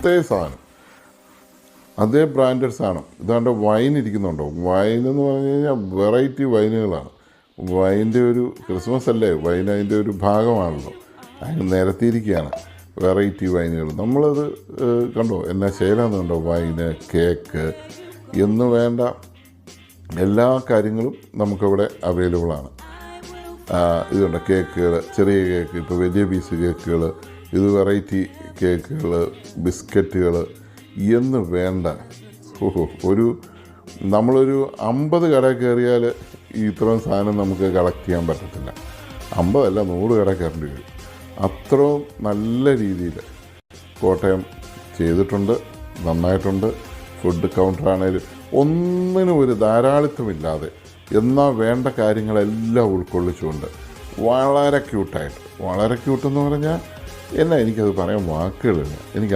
അതേ സാധനം. അതേ ബ്രാൻഡഡ് സാധനം. ഇതാണ്ട് വൈൻ ഇരിക്കുന്നുണ്ടോ? വൈൻ എന്ന് പറഞ്ഞു കഴിഞ്ഞാൽ വെറൈറ്റി വൈനുകളാണ്. വൈന്റെ ഒരു ക്രിസ്മസ് അല്ലേ വൈൻ അതിന്റെ ഒരു ഭാഗമാണല്ലോ. അതിന് നിരത്തിയിരിക്കുകയാണ് വെറൈറ്റി വൈനുകൾ. നമ്മളത് കണ്ടോ? എന്നാ ശേലാന്ന് കണ്ടോ? വൈന് കേക്ക് എന്ന് വേണ്ട എല്ലാ കാര്യങ്ങളും നമുക്കിവിടെ അവൈലബിളാണ് ഇതുണ്ട് കേക്കുകൾ ചെറിയ കേക്ക് ഇപ്പോൾ വലിയ പീസ് കേക്കുകൾ ഇത് വെറൈറ്റി കേക്കുകൾ ബിസ്ക്കറ്റുകൾ എന്ന് വേണ്ട. ഒരു നമ്മളൊരു അമ്പത് കട കയറിയാൽ ഇത്രയും സാധനം നമുക്ക് കളക്ട് ചെയ്യാൻ പറ്റത്തില്ല. അമ്പതല്ല നൂറ് കട കയറേണ്ടി വരും. അത്രയും നല്ല രീതിയിൽ കോട്ടയം ചെയ്തിട്ടുണ്ട് നന്നായിട്ടുണ്ട്. ഫുഡ് കൗണ്ടറാണേലും ഒന്നിനും ഒരു ധാരാളിത്തമില്ലാതെ എന്നാൽ വേണ്ട കാര്യങ്ങളെല്ലാം ഉൾക്കൊള്ളിച്ചുകൊണ്ട് വളരെ ക്യൂട്ടായിട്ട് വളരെ ക്യൂട്ടെന്ന് പറഞ്ഞാൽ എന്നാ എനിക്കത് പറയാൻ വാക്കുകളില്ല. എനിക്ക്